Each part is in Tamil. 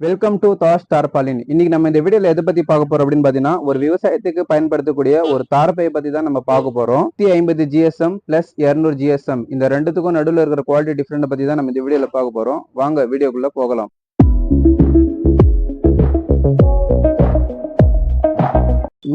வெல்கம் டு தாஷ் தார்பாலின் இன்னைக்கு நம்ம இந்த வீடியோல எதை பத்தி பார்க்க போறோம் அப்படின்னு பாத்தீங்கன்னா ஒரு விவசாயத்துக்கு பயன்படுத்தக்கூடிய ஒரு தார்பையை பத்தி தான் நம்ம பார்க்க போறோம். நூத்தி ஐம்பது ஜிஎஸ்எம் பிளஸ் இருநூறு ஜிஎஸ்எம் இந்த ரெண்டுத்துக்கும் நடுவில் இருக்கிற குவாலிட்டி டிஃபரெண்ட் பத்தி தான் நம்ம இந்த வீடியோல பார்க்க போறோம். வாங்க வீடியோக்குள்ள போகலாம்.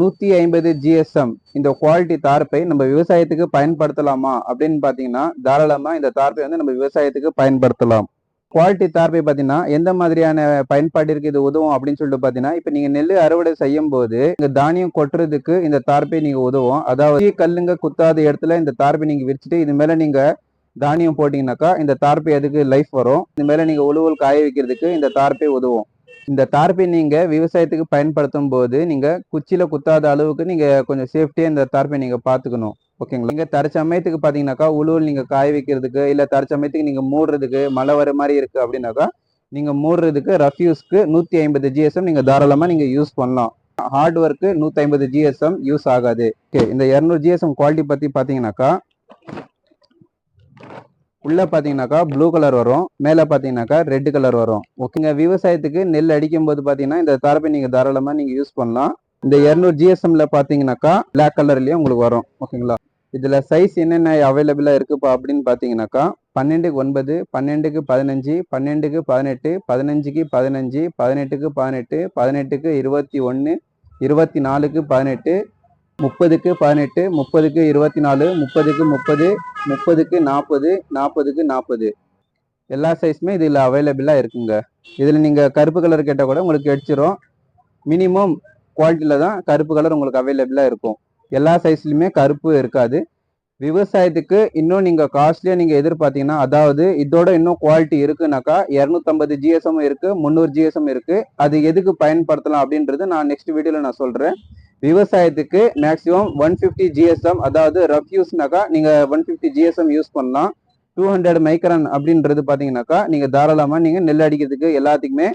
நூத்தி ஐம்பது ஜிஎஸ்எம் இந்த குவாலிட்டி தார்ப்பை நம்ம விவசாயத்துக்கு பயன்படுத்தலாமா அப்படின்னு பாத்தீங்கன்னா தாராளமா இந்த தார்ப்பை வந்து நம்ம விவசாயத்துக்கு பயன்படுத்தலாம். குவாலிட்டி தார்பை பார்த்தீங்கன்னா எந்த மாதிரியான பயன்பாட்டிற்கு இது உதவும் அப்படின்னு சொல்லிட்டு பார்த்தீங்கன்னா இப்போ நீங்கள் நெல் அறுவடை செய்யும் போது இந்த தானியம் கொட்டுறதுக்கு இந்த தார்பை நீங்கள் உதவும். அதாவது கல்லுங்க குத்தாத இடத்துல இந்த தார்பை நீங்கள் விரிச்சிட்டு இது மேலே நீங்கள் தானியம் போட்டிங்கனாக்கா இந்த தார்பை அதுக்கு லைஃப் வரும்? இது மேலே நீங்கள் உழுவல் காய வைக்கிறதுக்கு இந்த தார்பை உதவும். இந்த தார்பை நீங்க விவசாயத்துக்கு பயன்படுத்தும் போது நீங்க குச்சியில குத்தாத அளவுக்கு நீங்க கொஞ்சம் சேஃப்டியா இந்த தார்பை நீங்க பாத்துக்கணும். ஓகேங்களா? நீங்க தற்சமயத்துக்கு பாத்தீங்கன்னாக்கா உழுவல் நீங்க காய வைக்கிறதுக்கு இல்ல தற்சமயத்துக்கு நீங்க மூடுறதுக்கு மழை வர மாதிரி இருக்கு அப்படின்னாக்கா நீங்க மூடுறதுக்கு ரஃப்யூஸ்க்கு நூத்தி ஐம்பது ஜிஎஸ்எம் நீங்க தாராளமா நீங்க யூஸ் பண்ணலாம். ஹார்ட் ஒர்க்கு நூத்தி ஐம்பது ஜிஎஸ்எம் யூஸ் ஆகாது. ஓகே இந்த இரநூறு ஜிஎஸ்எம் குவாலிட்டி பத்தி பாத்தீங்கன்னாக்கா உள்ளே பார்த்தீங்கன்னாக்கா ப்ளூ கலர் வரும். மேலே பார்த்தீங்கனாக்கா ரெட் கலர் வரும். ஓகேங்க விவசாயத்துக்கு நெல் அடிக்கும் போது பார்த்தீங்கன்னா இந்த தரப்பை நீங்கள் தாராளமாக நீங்கள் யூஸ் பண்ணலாம். இந்த இரநூறு ஜிஎஸ்எம்ல பார்த்தீங்கன்னாக்கா பிளாக் கலர்லேயே உங்களுக்கு வரும். ஓகேங்களா இதில் சைஸ் என்னென்ன அவைலபிளாக இருக்குப்பா அப்படின்னு பார்த்தீங்கன்னாக்கா பன்னெண்டுக்கு ஒன்பது பன்னெண்டுக்கு பதினஞ்சு பன்னெண்டுக்கு பதினெட்டு பதினஞ்சுக்கு பதினஞ்சு பதினெட்டுக்கு பதினெட்டு பதினெட்டுக்கு இருபத்தி ஒன்று இருபத்தி நாலுக்கு பதினெட்டு முப்பதுக்கு பதினெட்டு முப்பதுக்கு இருபத்தி நாலு முப்பதுக்கு முப்பது முப்பதுக்கு நாற்பது நாற்பதுக்கு நாற்பது எல்லா சைஸுமே இதில் அவைலபிளாக இருக்குங்க. இதில் நீங்கள் கருப்பு கலர் கேட்டால் கூட உங்களுக்கு கிடைச்சிரும் மினிமம் குவாலிட்டியில் தான் கருப்பு கலர் உங்களுக்கு அவைலபிளாக இருக்கும். எல்லா சைஸ்லையுமே கருப்பு இருக்காது. விவசாயத்துக்கு இன்னும் நீங்கள் காஸ்ட்லியாக நீங்கள் எதிர்பார்த்தீங்கன்னா அதாவது இதோட இன்னும் குவாலிட்டி இருக்குனாக்கா இரநூத்தம்பது ஜிஎஸ்எம் இருக்குது முந்நூறு ஜிஎஸ்எம் இருக்குது அது எதுக்கு பயன்படுத்தலாம் அப்படின்றது நான் நெக்ஸ்ட் வீடியோவில் நான் சொல்கிறேன் விவசாயத்துக்கு மேக்ஸிமம் ஒன் ஃபிஃப்டி ஜிஎஸ்எம் அதாவது ரஃப் யூஸ்னாக்கா ஒன் ஃபிஃப்டி ஜிஎஸ்எம் யூஸ் பண்ணலாம். டூ ஹண்ட்ரட் மைக்ரான் அப்படின்றது பார்த்தீங்கன்னாக்கா நீங்கள் தாராளமாக நீங்கள் நெல் அடிக்கிறதுக்கு எல்லாத்துக்குமே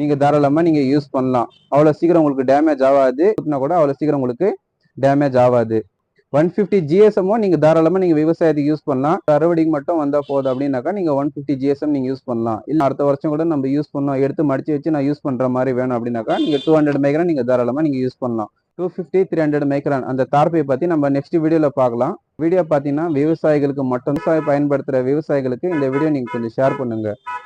நீங்கள் தாராளமாக நீங்கள் யூஸ் பண்ணலாம். அவ்வளோ சீக்கிரம் உங்களுக்கு டேமேஜ் ஆகாது. கூட அவ்வளோ சீக்கிரம் உங்களுக்கு டேமேஜ் ஆகாது. ஒன் ஃபிஃப்டி ஜிஎஸ்எம்மோ நீங்கள் தாராளமாக நீங்கள் விவசாயத்துக்கு யூஸ் பண்ணலாம். அறுவடைக்கு மட்டும் வந்தால் போதும் அப்படின்னாக்கா நீங்கள் ஒன் ஃபிஃப்டி ஜிஎஸ்எம் நீங்கள் யூஸ் பண்ணலாம். இல்லை அடுத்த வருஷம் கூட நம்ம யூஸ் பண்ணோம். எடுத்து மடிச்சு வச்சு நான் யூஸ் பண்ணுற மாதிரி வேணும் அப்படின்னாக்கா நீங்கள் டூ ஹண்ட்ரட் மைக்ரான் நீங்கள் தாராளமாக நீங்கள் யூஸ் பண்ணலாம். Two fifty three hundred micron அந்த தார்பை பற்றி நம்ம நெக்ஸ்ட் வீடியோவில் பார்க்கலாம். வீடியோ பார்த்தீங்கன்னா விவசாயிகளுக்கு மட்டும் விவசாயம் பயன்படுத்துகிற விவசாயிகளுக்கு இந்த வீடியோ நீங்கள் கொஞ்சம் ஷேர் பண்ணுங்க.